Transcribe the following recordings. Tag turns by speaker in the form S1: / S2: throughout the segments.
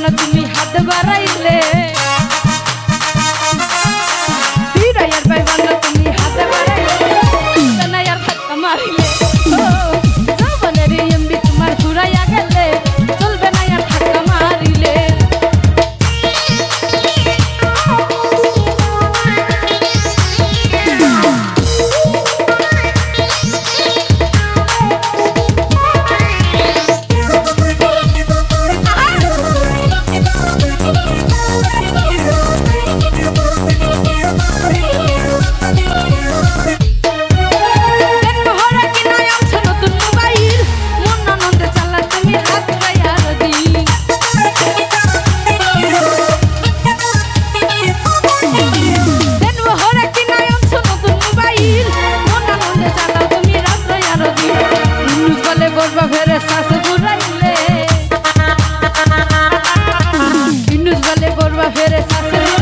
S1: কেন তুমি হাত বাড়াইলে? ফিরাইয়ার পাইবা না তুমি হাত বাড়াইলে। কানাইয়ার ধাক্কা মারিলে। ও জবনের এমবি তোমার ঘুরাইয়া গেলে। চলবে না তোর বাপের কাছে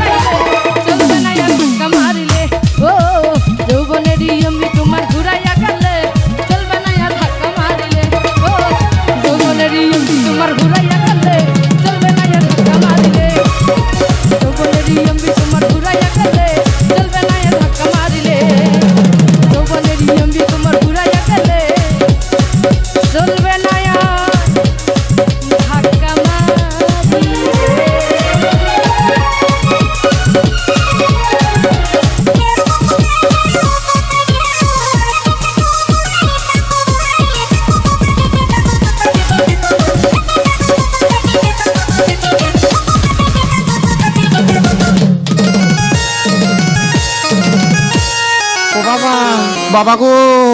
S2: বাবা গো।